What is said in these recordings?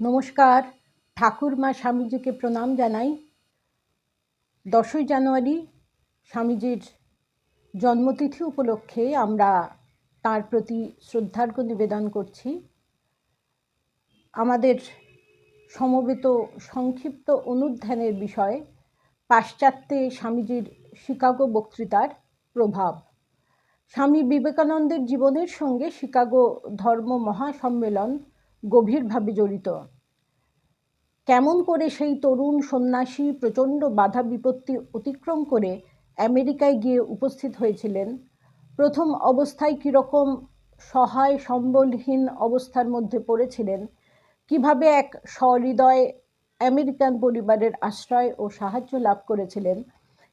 নমস্কার। ঠাকুরমা স্বামীজিকে প্রণাম জানাই। দশই জানুয়ারি স্বামীজির জন্মতিথি উপলক্ষে আমরা তার প্রতি শ্রদ্ধার্ঘ নিবেদন করছি। আমাদের সমবেত সংক্ষিপ্ত অনুধ্যানের বিষয় পাশ্চাত্যে স্বামীজির শিকাগো বক্তৃতার প্রভাব। স্বামী বিবেকানন্দের জীবনের সঙ্গে শিকাগো ধর্ম মহাসম্মেলন গভীরভাবে জড়িত। কেমন করে সেই তরুণ সন্ন্যাসী প্রচণ্ড বাধা বিপত্তি অতিক্রম করে আমেরিকায় গিয়ে উপস্থিত হয়েছিলেন? প্রথম অবস্থায় কীরকম সহায় সম্বলহীন অবস্থার মধ্যে পড়েছিলেন? কীভাবে এক সহৃদয় আমেরিকান পরিবারের আশ্রয় ও সাহায্য লাভ করেছিলেন?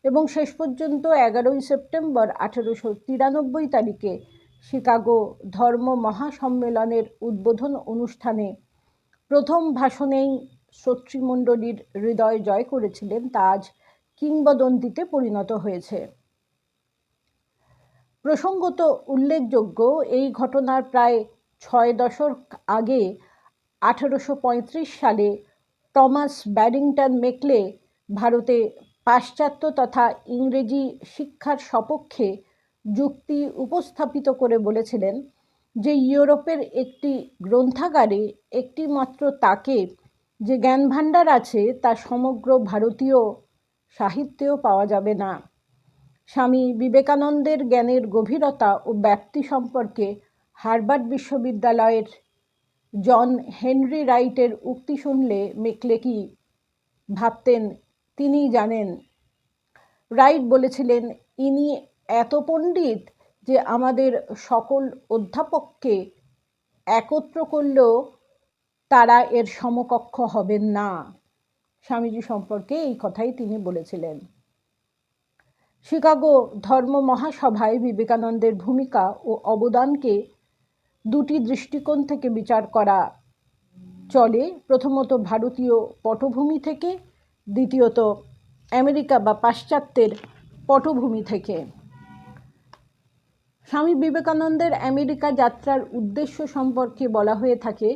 এবং শেষ পর্যন্ত এগারোই সেপ্টেম্বর আঠেরোশো তিরানব্বই তারিখে শিকাগো ধর্ম মহাসম্মেলনের উদ্বোধন অনুষ্ঠানে প্রথম ভাষণেই শ্রোতৃমণ্ডলীর হৃদয় জয় করেছিলেন তা আজ কিংবদন্তিতে পরিণত হয়েছে। প্রসঙ্গত উল্লেখযোগ্য, এই ঘটনার প্রায় ছয় দশক আগে আঠেরোশো সালে টমাস ব্যারিংটন মেকলে ভারতে পাশ্চাত্য তথা ইংরেজি শিক্ষার সপক্ষে যুক্তি উপস্থাপিত করে বলেছিলেন যে ইউরোপের একটি গ্রন্থাগারে একটি মাত্র তাকে যে জ্ঞান ভাণ্ডার আছে, তা সমগ্র ভারতীয় সাহিত্যেও পাওয়া যাবে না। স্বামী বিবেকানন্দের জ্ঞানের গভীরতা ও ব্যাপ্তি সম্পর্কে হার্ভার্ড বিশ্ববিদ্যালয়ের জন হেনরি রাইটের উক্তি শুনলে মেকলে কি ভাবতেন তিনি জানেন। রাইট বলেছিলেন, ইনি এত পণ্ডিত যে আমাদের সকল অধ্যাপককে একত্র করলেও তারা এর সমকক্ষ হবেন না। স্বামীজি সম্পর্কে এই কথাই তিনি বলেছিলেন। শিকাগো ধর্ম মহাসভায় বিবেকানন্দের ভূমিকা ও অবদানকে দুটি দৃষ্টিকোণ থেকে বিচার করা চলে। প্রথমত ভারতীয় পটভূমি থেকে, দ্বিতীয়ত আমেরিকা বা পাশ্চাত্যের পটভূমি থেকে। স্বামী বিবেকানন্দের আমেরিকা যাত্রার উদ্দেশ্য সম্পর্কে বলা হয়ে থাকে,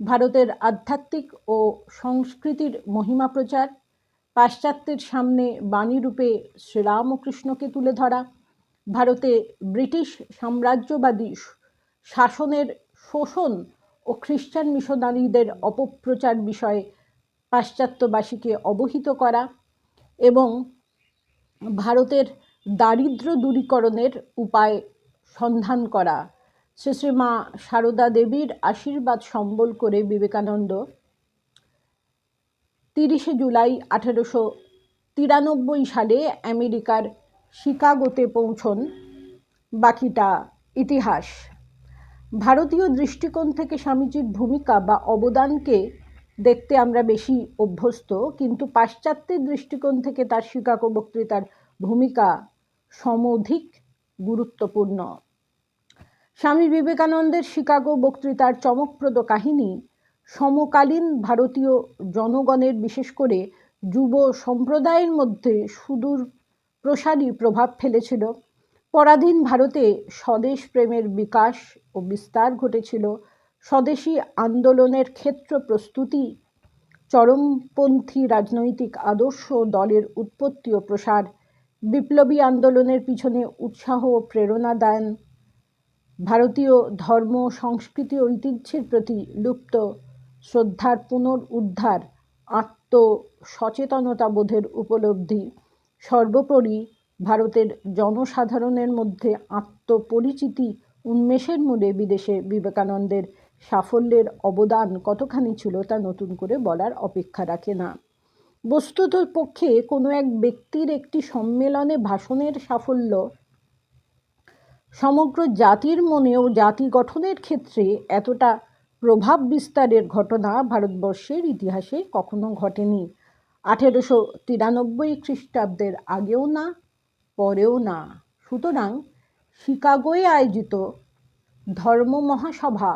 ভারতের আধ্যাত্মিক ও সংস্কৃতির মহিমা প্রচার, পাশ্চাত্যের সামনে বাণীরূপে শ্রীরামকৃষ্ণকে তুলে ধরা, ভারতে ব্রিটিশ সাম্রাজ্যবাদী শাসনের শোষণ ও খ্রিস্টান মিশনারিদের অপপ্রচার বিষয়ে পাশ্চাত্যবাসীকে অবহিত করা এবং ভারতের দারিদ্র দূরীকরণের উপায় সন্ধান করা। শ্রী শ্রীমা সারদা দেবীর আশীর্বাদ সম্বল করে বিবেকানন্দ তিরিশে জুলাই আঠেরোশো তিরানব্বই সালে আমেরিকার শিকাগোতে পৌঁছন। বাকিটা ইতিহাস। ভারতীয় দৃষ্টিকোণ থেকে স্বামীজির ভূমিকা বা অবদানকে দেখতে আমরা বেশি অভ্যস্ত, কিন্তু পাশ্চাত্যের দৃষ্টিকোণ থেকে তার শিকাগো বক্তৃতার ভূমিকা সমধিক গুরুত্বপূর্ণ। স্বামী বিবেকানন্দের শিকাগো বক্তৃতার চমকপ্রদ কাহিনী, সমকালীন ভারতীয় জনগণের বিশেষ করে যুব সম্প্রদায়ের মধ্যে সুদূর প্রসারী প্রভাব ফেলেছিল। পরাধীন ভারতে স্বদেশ প্রেমের বিকাশ ও বিস্তার ঘটেছিল। স্বদেশী আন্দোলনের ক্ষেত্র প্রস্তুতি, চরমপন্থী রাজনৈতিক আদর্শ দলের উৎপত্তি ও প্রসার, বিপ্লবী আন্দোলনের পিছনে উৎসাহ ও প্রেরণা দেন ভারতীয় ধর্ম, সংস্কৃতি ঐতিহ্যের প্রতি লুপ্ত শ্রদ্ধার পুনরুদ্ধার আত্মসচেতনতা বোধের উপলব্ধি। সর্বোপরি ভারতের জনসাধারণের মধ্যে আত্মপরিচিতি উন্মেষের মূলে বিদেশে বিবেকানন্দের সাফল্যের অবদান কতখানি ছিল তা নতুন করে বলার অপেক্ষা রাখে না। বস্তুত পক্ষে কোনো এক ব্যক্তির একটি সম্মেলনে ভাষণের সাফল্য সমগ্র জাতির মনেও জাতি গঠনের ক্ষেত্রে এতটা প্রভাব বিস্তারের ঘটনা ভারতবর্ষের ইতিহাসে কখনো ঘটেনি। আঠেরোশো তিরানব্বই খ্রিস্টাব্দের আগেও না, পরেও না। সুতরাং শিকাগোয় আয়োজিত ধর্ম মহাসভা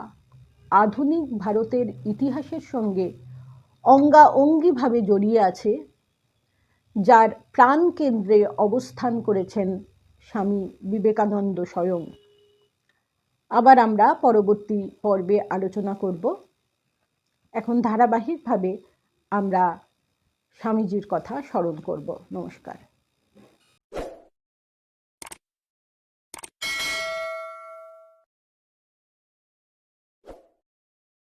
আধুনিক ভারতের ইতিহাসের সঙ্গে অঙ্গাঅঙ্গিভাবে জড়িয়ে আছে, যার প্রাণকেন্দ্রে অবস্থান করেছেন স্বামী বিবেকানন্দ স্বয়ং। আবার আমরা পরবর্তী পর্বে আলোচনা করব। এখন ধারাবাহিকভাবে আমরা স্বামীজির কথা স্মরণ করব। নমস্কার।